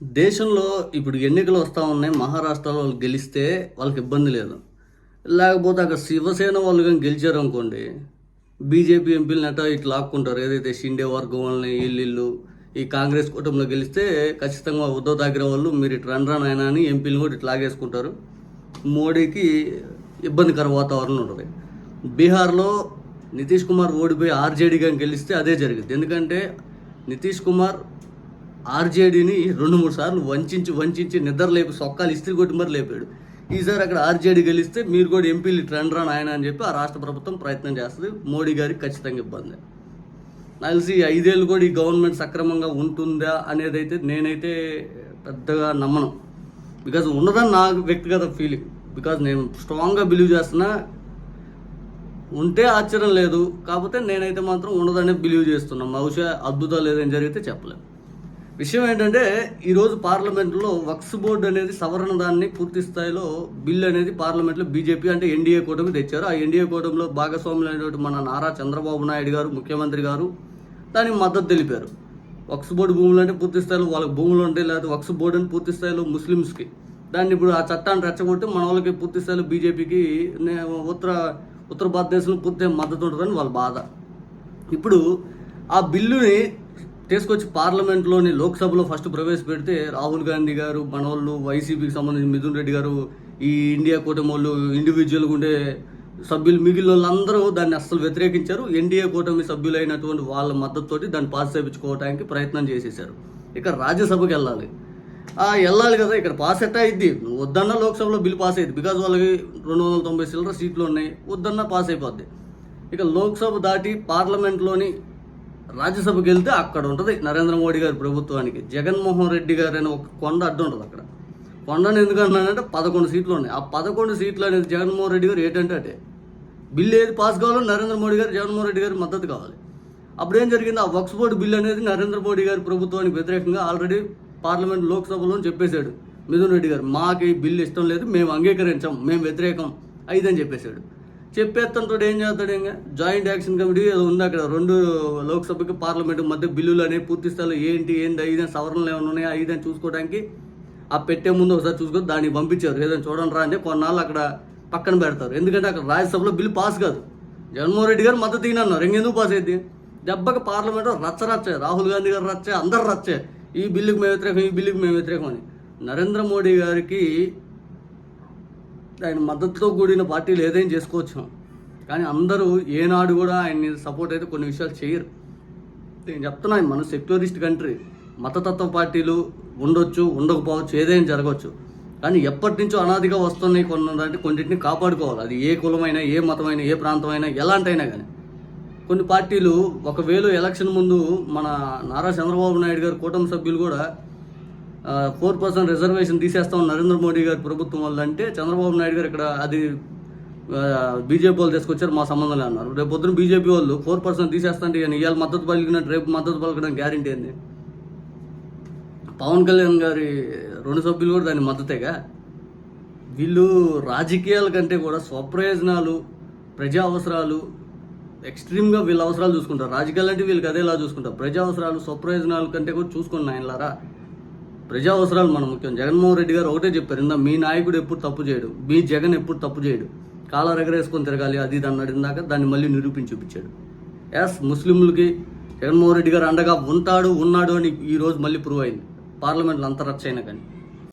దేశంలో ఇప్పుడు ఎన్నికలు వస్తూ ఉన్నాయి మహారాష్ట్రలో వాళ్ళు గెలిస్తే వాళ్ళకి ఇబ్బంది లేదు. లేకపోతే అక్కడ శివసేన వాళ్ళు కానీ గెలిచారు అనుకోండి బీజేపీ ఎంపీలని అట్లా ఇట్లా లాక్కుంటారు. ఏదైతే షిండే వర్గం వాళ్ళని వీళ్ళు ఈ కాంగ్రెస్ కూటమిలో గెలిస్తే ఖచ్చితంగా ఉద్ధవ్ థాకరే వాళ్ళు మీరు ఇటు రన్ రన్ అయినా అని ఎంపీలు కూడా ఇట్లా లాగేసుకుంటారు. మోడీకి ఇబ్బందికర వాతావరణం ఉంటుంది. బీహార్లో నితీష్ కుమార్ ఓడిపోయి ఆర్జేడీ కానీ గెలిస్తే అదే జరిగింది. ఎందుకంటే నితీష్ కుమార్ ఆర్జేడీని రెండు మూడు సార్లు వంచించి వంచించి నిద్ర లేపి సొక్కాలు ఇస్త్రీ కొట్టి మరి లేపాడు. ఈసారి అక్కడ ఆర్జేడీ గెలిస్తే మీరు కూడా ఎంపీలు ట్రెండ్ రాను ఆయన అని చెప్పి ఆ రాష్ట్ర ప్రభుత్వం ప్రయత్నం చేస్తుంది. మోడీ గారికి ఖచ్చితంగా ఇబ్బంది. నాకు తెలిసి ఐదేళ్ళు కూడా ఈ గవర్నమెంట్ సక్రమంగా ఉంటుందా అనేది అయితే నేనైతే పెద్దగా నమ్మను. బికాజ్ ఉన్నదని నా వ్యక్తిగత ఫీలింగ్ బికాజ్ నేను స్ట్రాంగ్గా బిలీవ్ చేస్తున్నా. ఉంటే ఆశ్చర్యం లేదు. కాకపోతే నేనైతే మాత్రం ఉండదనే బిలీవ్ చేస్తున్నాం. బహుశా అద్భుతాలు ఏదైనా జరిగితే చెప్పలేం. విషయం ఏంటంటే ఈరోజు పార్లమెంట్లో వక్స్ బోర్డు అనేది సవరణ దాన్ని పూర్తి స్థాయిలో బిల్ అనేది పార్లమెంట్లో బీజేపీ అంటే ఎన్డీఏ కూటమి తెచ్చారు. ఆ ఎన్డీఏ కూటమిలో భాగస్వాములైనటువంటి మన నారా చంద్రబాబు నాయుడు గారు ముఖ్యమంత్రి గారు దానికి మద్దతు తెలిపారు. వక్స్ బోర్డు భూములు అంటే పూర్తి స్థాయిలో వాళ్ళకి భూములు ఉంటాయి లేకపోతే వక్స్ బోర్డు అని పూర్తి స్థాయిలో ముస్లిమ్స్కి దాన్ని ఇప్పుడు ఆ చట్టాన్ని రెచ్చగొట్టి మన వాళ్ళకి పూర్తి స్థాయిలో బీజేపీకి ఉత్తర ఉత్తర భారతదేశంలో పూర్తి మద్దతు ఉంటుందని వాళ్ళ బాధ. ఇప్పుడు ఆ బిల్లుని తీసుకొచ్చి పార్లమెంట్లోని లోక్సభలో ఫస్ట్ ప్రవేశపెడితే రాహుల్ గాంధీ గారు మనోళ్ళు వైసీపీకి సంబంధించిన మిథున్ రెడ్డి గారు ఈ ఇండియా కూటమి వాళ్ళు ఇండివిజువల్గా ఉండే సభ్యులు మిగిలిన వాళ్ళందరూ దాన్ని అస్సలు వ్యతిరేకించారు. ఎన్డీఏ కూటమి సభ్యులైనటువంటి వాళ్ళ మద్దతుతోటి దాన్ని పాస్ చేయించుకోవడానికి ప్రయత్నం చేసేసారు ఇక రాజ్యసభకి వెళ్ళాలి. వెళ్ళాలి కదా ఇక్కడ పాస్ ఎట్టా అయింది వద్దన్నా లోక్సభలో బిల్ పాస్ అయ్యింది బికాజ్ వాళ్ళకి రెండు వందల తొంభై చిల్లర సీట్లు ఉన్నాయి. వద్దన్నా పాస్ అయిపోద్ది. ఇక లోక్సభ దాటి పార్లమెంట్లోని రాజ్యసభకి వెళ్తే అక్కడ ఉంటుంది నరేంద్ర మోడీ గారి ప్రభుత్వానికి. జగన్మోహన్ రెడ్డి గారు అనే ఒక కొండ అడ్డు ఉంటుంది అక్కడ. కొండను ఎందుకన్నానంటే పదకొండు సీట్లు ఉన్నాయి. ఆ పదకొండు సీట్లు అనేది జగన్మోహన్ రెడ్డి గారు ఏంటంటే అటే బిల్లు ఏది పాస్ కావాలో నరేంద్ర మోడీ గారు జగన్మోహన్ రెడ్డి గారి మద్దతు కావాలి. అప్పుడు ఏం జరిగింది? ఆ వక్స్ బోర్డు బిల్లు అనేది నరేంద్ర మోడీ గారి ప్రభుత్వానికి వ్యతిరేకంగా ఆల్రెడీ పార్లమెంట్ లోక్సభలో చెప్పేశాడు. మిథున్ రెడ్డి గారు మాకు ఈ బిల్లు ఇష్టం లేదు మేము అంగీకరించాం మేము వ్యతిరేకం అయిదని చెప్పేశాడు. చెప్పేస్తంతో ఏం చేస్తాడు ఇంకా? జాయింట్ యాక్షన్ కమిటీ అది ఉంది అక్కడ. రెండు లోక్సభకి పార్లమెంట్ మధ్య బిల్లులు అనేవి పూర్తి స్థాయిలో ఏంటి ఏంటి ఐదని సవరణలు ఏమైనా ఉన్నాయా ఐదని చూసుకోవడానికి? ఆ పెట్టే ముందు ఒకసారి చూసుకొని దాన్ని పంపించారు ఏదైనా చూడండి రా అంటే కొన్నాళ్ళు అక్కడ పక్కన పెడతారు. ఎందుకంటే అక్కడ రాజ్యసభలో బిల్లు పాస్ కాదు. జగన్మోహన్ రెడ్డి గారు మద్దతు ఈయనన్నారు ఇంకెందుకు పాస్ అయింది దెబ్బకి పార్లమెంట్ రచ్చ రచ్చే. రాహుల్ గాంధీ గారు రచ్చే. అందరు రచ్చే. ఈ బిల్లుకి మేము వ్యతిరేకం ఈ బిల్లుకి మేము వ్యతిరేకం అని. నరేంద్ర మోడీ గారికి ఆయన మద్దతుతో కూడిన పార్టీలు ఏదైనా చేసుకోవచ్చు. కానీ అందరూ ఏనాడు కూడా ఆయన్ని సపోర్ట్ అయితే కొన్ని విషయాలు చేయరు. నేను చెప్తున్నాను మన సెక్యులరిస్ట్ కంట్రీ. మతతత్వ పార్టీలు ఉండొచ్చు ఉండకపోవచ్చు ఏదైనా జరగవచ్చు. కానీ ఎప్పటి నుంచో అనాదిగా వస్తున్నాయి కొన్నదంటే కొన్నింటిని కాపాడుకోవాలి. అది ఏ కులమైనా ఏ మతమైనా ఏ ప్రాంతమైనా ఎలాంటైనా కానీ. కొన్ని పార్టీలు ఒకవేళ ఎలక్షన్ ముందు మన నారా చంద్రబాబు నాయుడు గారు కూటమి సభ్యులు కూడా ఫోర్ పర్సెంట్ రిజర్వేషన్ తీసేస్తాం నరేంద్ర మోడీ గారి ప్రభుత్వం వల్ల అంటే చంద్రబాబు నాయుడు గారు ఇక్కడ అది బీజేపీ వాళ్ళు తీసుకొచ్చారు మా సంబంధం అన్నారు. రేపు పొద్దున బీజేపీ వాళ్ళు ఫోర్ పర్సెంట్ తీసేస్తాంటే ఇక ఇవాళ మద్దతు పలికినట్టు రేపు మద్దతు పలకడం గ్యారంటీ ఏంది? పవన్ కళ్యాణ్ గారి రెండు సభ్యులు కూడా దాని మద్దతేగా? వీళ్ళు రాజకీయాల కంటే కూడా స్వప్రయోజనాలు ప్రజా అవసరాలు ఎక్స్ట్రీమ్గా వీళ్ళ అవసరాలు చూసుకుంటారు. రాజకీయాలు అంటే వీళ్ళకి అదేలా చూసుకుంటారు. ప్రజా అవసరాలు స్వప్రయోజనాల కంటే కూడా చూసుకున్న ఆయనలారా ప్రజా అవసరాలు మనం ముఖ్యం. జగన్మోహన్ రెడ్డి గారు ఒకటే చెప్పారు ఇందా మీ నాయకుడు ఎప్పుడు తప్పు చేయడు మీ జగన్ ఎప్పుడు తప్పు చేయడు. కాలర్ ఎగరేసుకొని తిరగాలి అది ఇది అన్నాడు ఇందాక దాన్ని మళ్ళీ నిరూపించి చూపించాడు. ఎస్ ముస్లింలకి జగన్మోహన్ రెడ్డి గారు అండగా ఉంటాడు ఉన్నాడు అని ఈ రోజు మళ్ళీ ప్రూవ్ అయింది. పార్లమెంట్లో అంత అయినా కానీ.